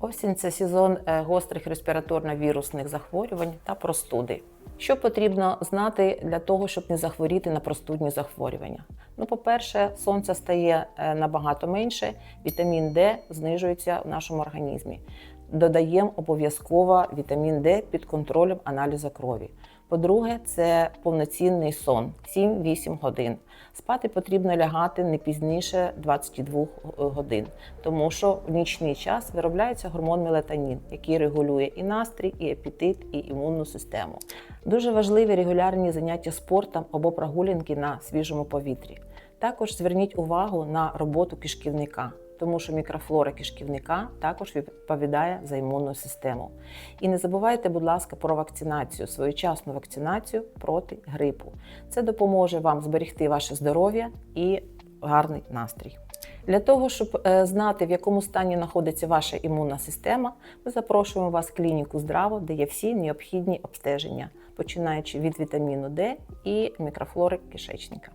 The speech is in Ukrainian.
Осінь це сезон е, гострих респіраторно-вірусних захворювань та простуди. Що потрібно знати для того, щоб не захворіти на простудні захворювання? Ну, по-перше, сонця стає е, набагато менше, вітамін Д знижується в нашому організмі. Додаємо обов'язково вітамін Д під контролем аналізу крові. По-друге, це повноцінний сон 7-8 годин. Спати потрібно лягати не пізніше 22 годин, тому що в нічний час виробляється гормон мелатонін, який регулює і настрій, і апетит, і імунну систему. Дуже важливі регулярні заняття спортом або прогулянки на свіжому повітрі. Також зверніть увагу на роботу кишківника, тому що мікрофлора кишківника також відповідає за імунну систему. І не забувайте, будь ласка, про вакцинацію, своєчасну вакцинацію проти грипу. Це допоможе вам зберегти ваше здоров'я і гарний настрій. Для того, щоб е, знати, в якому стані знаходиться ваша імунна система, ми запрошуємо вас в клініку здраво, де є всі необхідні обстеження, починаючи від вітаміну Д і мікрофлори кишечника.